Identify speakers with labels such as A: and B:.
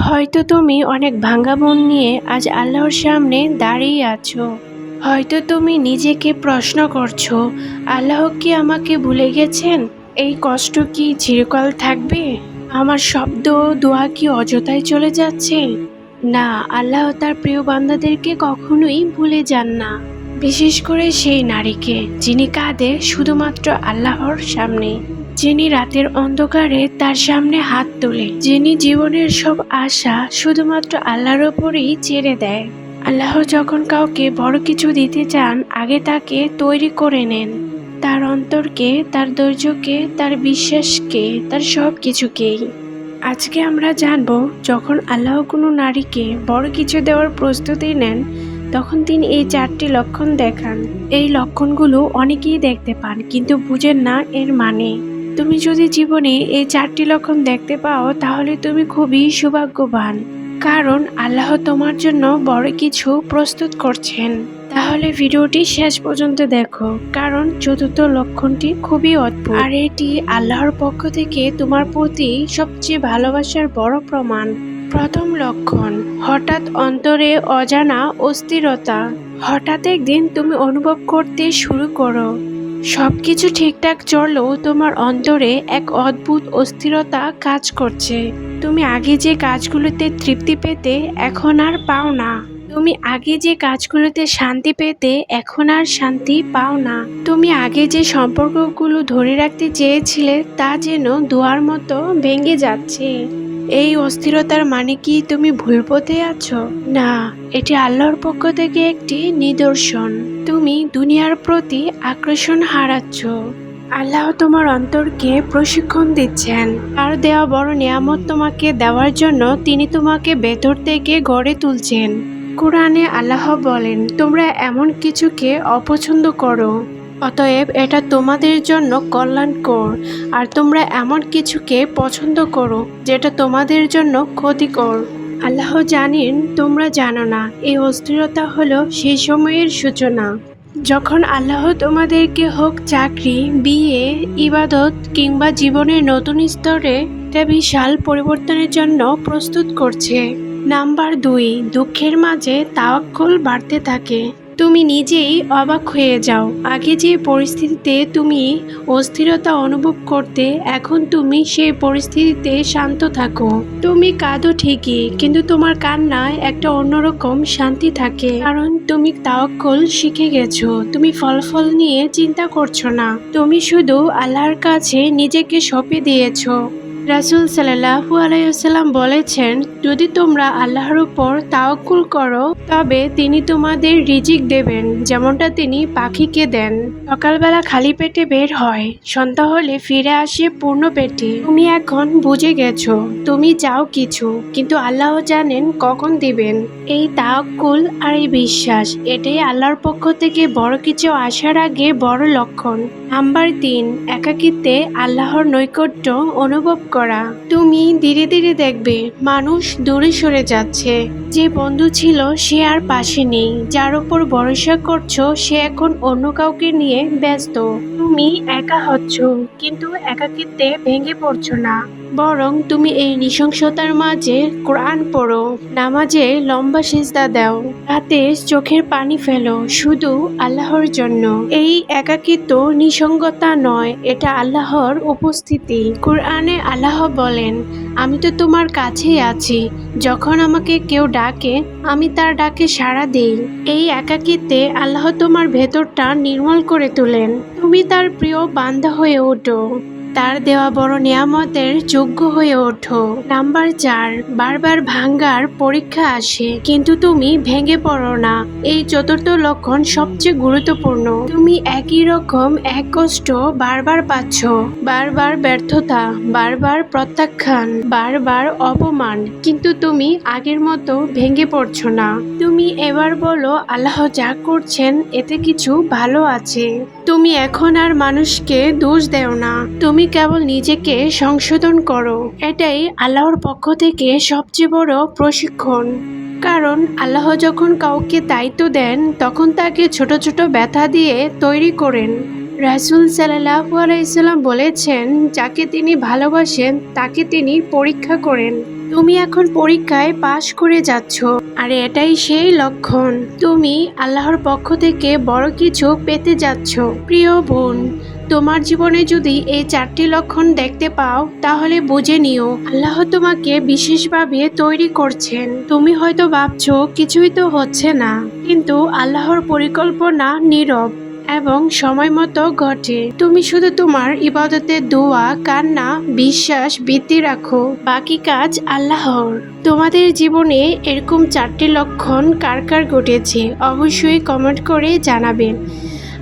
A: হয়তো তুমি অনেক ভাঙ্গা মন নিয়ে আজ আল্লাহর সামনে দাঁড়িয়ে আছো। হয়তো তুমি নিজেকে প্রশ্ন করছ, আল্লাহ কি আমাকে ভুলে গেছেন? এই কষ্ট কি চিরকাল থাকবে? আমার শব্দ দোয়া কি অযথায় চলে যাচ্ছে? না, আল্লাহ তার প্রিয় বান্দাদেরকে কখনোই ভুলে যান না। বিশেষ করে সেই নারীকে, যিনি কাঁদে শুধুমাত্র আল্লাহর সামনে যিনি রাতের অন্ধকারে তার সামনে হাত তোলে, যিনি জীবনের সব আশা শুধুমাত্র আল্লাহর ওপরেই ছেড়ে দেয়। আল্লাহ যখন কাউকে বড় কিছু দিতে চান, আগে তাকে তৈরি করে নেন। তার অন্তরকে, তার ধৈর্যকে, তার বিশ্বাসকে, তার সব কিছুকেই আজকে আমরা জানব, যখন আল্লাহ কোনো নারীকে বড় কিছু দেওয়ার প্রস্তুতি নেন, তখন তিনি এই চারটি লক্ষণ দেখান। এই লক্ষণগুলো অনেকেই দেখতে পান, কিন্তু বুঝেন না এর মানে। তুমি যদি জীবনে এই চারটি লক্ষণ দেখতে পাও, তাহলে তুমি খুবই সৌভাগ্যবান। কারণ আল্লাহ তোমার জন্য বড় কিছু প্রস্তুত করছেন। তাহলে ভিডিওটি শেষ পর্যন্ত দেখো, কারণ চতুর্থ লক্ষণটি খুবই অদ্ভুত। আর এটি আল্লাহর পক্ষ থেকে তোমার প্রতি সবচেয়ে ভালোবাসার বড় প্রমাণ। প্রথম লক্ষণ, হঠাৎ অন্তরে অজানা অস্থিরতা। হঠাৎ একদিন তুমি অনুভব করতে শুরু করো। সবকিছু ঠিকঠাক চললেও তোমার অন্তরে এক অদ্ভুত অস্থিরতা কাজ করছে। তুমি আগে যে কাজগুলোতে তৃপ্তি পেতে, এখন আর পাও না। তুমি আগে যে কাজগুলোতে শান্তি পেতে, এখন আর শান্তি পাও না। তুমি আগে যে সম্পর্কগুলো ধরে রাখতে চেয়েছিলে, তা যেন দোয়ার মতো ভেঙে যাচ্ছে। এই অস্থিরতার মানে কি তুমি ভুল পথে আছো? না, এটি আল্লাহর পক্ষ থেকে একটি নিদর্শন। তুমি দুনিয়ার প্রতি আকর্ষণ হারাচ্ছ। আল্লাহ তোমার অন্তরকে প্রশিক্ষণ দিচ্ছেন। আর দেওয়া বড় নিয়ামত তোমাকে দেওয়ার জন্য তিনি তোমাকে ভেতর থেকে গড়ে তুলছেন। কোরআনে আল্লাহ বলেন, তোমরা এমন কিছুকে অপছন্দ করো অতএব এটা তোমাদের জন্য কল্যাণকর, আর তোমরা এমন কিছুকে পছন্দ করো যেটা তোমাদের জন্য ক্ষতিকর। আল্লাহ জানেন, তোমরা জানো না, এই অস্থিরতা হলো সেই সময়ের সূচনা। যখন আল্লাহ তোমাদেরকে হোক চাকরি, বিয়ে, ইবাদত কিংবা জীবনের নতুন স্তরে একটা বিশাল পরিবর্তনের জন্য প্রস্তুত করছে। নাম্বার দুই, দুঃখের মাঝে তাওয়াক্কুল বাড়তে থাকে। তুমি নিজেই অবাক হয়ে যাও। আগে যে পরিস্থিতিতে তুমি অস্থিরতা অনুভব করতে, এখন তুমি সেই পরিস্থিতিতে শান্ত থাকো। তুমি কাঁদো ঠিকই, কিন্তু তোমার কান্নায় একটা অন্যরকম শান্তি থাকে। কারণ তুমি তাওয়াক্কুল শিখে গেছো, তুমি ফলাফল নিয়ে চিন্তা করছ না। তুমি শুধু আল্লাহর কাছে নিজেকে সঁপে দিয়েছ। রাসুল সাল্লাহু আলাইসাল্লাম বলেছেন, যদি তোমরা আল্লাহর উপর তাওকুল করো, তবে তিনি তোমাদের রিজিক দেবেন, যেমনটা তিনি পাখিকে দেন। সকালবেলা খালি পেটে বের হয়, সন্ধ্যা হলে ফিরে আসে পূর্ণ পেটে। তুমি এখন বুঝে গেছো, তুমি চাও কিছু, কিন্তু আল্লাহ জানেন কখন দিবেন। এই তাওকুল আর এই বিশ্বাস, এটাই আল্লাহর পক্ষ থেকে বড় কিছু আসার আগে বড় লক্ষণ। নাম্বার তিন একাকিত্বে আল্লাহর নৈকট্য অনুভব করা। তুমি ধীরে ধীরে দেখবে, মানুষ দূরে সরে যাচ্ছে। যে বন্ধু ছিল, সে আর পাশে নেই। যার উপর ভরসা করছ, সে এখন অন্য কাউকে নিয়ে ব্যস্ত। তুমি একা হচ্ছ, কিন্তু একাকিত্বে ভেঙে পড়ছো না। বরং তুমি এই নৃশংসতার মাঝে কোরআন পড়ো। নামাজে লম্বা সিজদা দাও। রাতে চোখের পানি ফেলো, শুধু আল্লাহর জন্য। এই একাকিত্ব নিসঙ্গতা নয়, এটা আল্লাহর উপস্থিতি। কোরআনে আল্লাহ বলেন, আমি তো তোমার কাছেই আছি। যখন আমাকে কেউ ডাকে, আমি তার ডাকে সাড়া দেই। এই একাকিত্বে আল্লাহ তোমার ভেতরটা নির্মল করে তোলেন। তুমি তার প্রিয় বান্ধা হয়ে ওঠো। তার দেওয়া বড় নিয়ামতের যোগ্য হয়ে ওঠো। নাম্বার চার, বারবার ভাঙ্গার পরীক্ষা আসে, কিন্তু তুমি ভেঙে পড়ো না। এই চতুর্থ লক্ষণ সবচেয়ে গুরুত্বপূর্ণ। তুমি একই রকম এক কষ্ট বারবার পাচ্ছ। বারবার ব্যর্থতা, বারবার প্রত্যাখ্যান, বারবার অপমান, কিন্তু তুমি আগের মতো ভেঙে পড়ছ না। তুমি এবার বলো, আল্লাহ যা করছেন, এতে কিছু ভালো আছে। তুমি এখন আর মানুষকে দোষ দেও না। তুমি কেবল নিজেকে সংশোধন করো। এটাই আল্লাহর পক্ষ থেকে সবচেয়ে বড় প্রশিক্ষণ। কারণ আল্লাহ যখন কাউকে দায়িত্ব দেন, তখন তাকে ছোট ছোট ব্যথা দিয়ে তৈরি করেন। রাসুল সাল্লাহু আলাইসাল্লাম বলেছেন, যাকে তিনি ভালোবাসেন, তাকে তিনি পরীক্ষা করেন। তুমি এখন পরীক্ষায় পাশ করে যাচ্ছ। আর এটাই সেই লক্ষণ। তুমি আল্লাহর পক্ষ থেকে বড় কিছু পেতে যাচ্ছ। প্রিয় বোন তোমার জীবনে যদি এই চারটি লক্ষণ দেখতে পাও, তাহলে বুঝে নিও, আল্লাহ তোমাকে বিশেষভাবে তৈরি করছেন। তুমি হয়তো ভাবছ, কিছুই তো হচ্ছে না। কিন্তু আল্লাহর পরিকল্পনা নীরব এবং সময় মতো ঘটে। তুমি শুধু তোমার ইবাদতের দোয়া, কান্না, বিশ্বাস বৃদ্ধি রাখো। বাকি কাজ আল্লাহর। তোমাদের জীবনে এরকম চারটি লক্ষণ কার কার ঘটেছে, অবশ্যই কমেন্ট করে জানাবেন।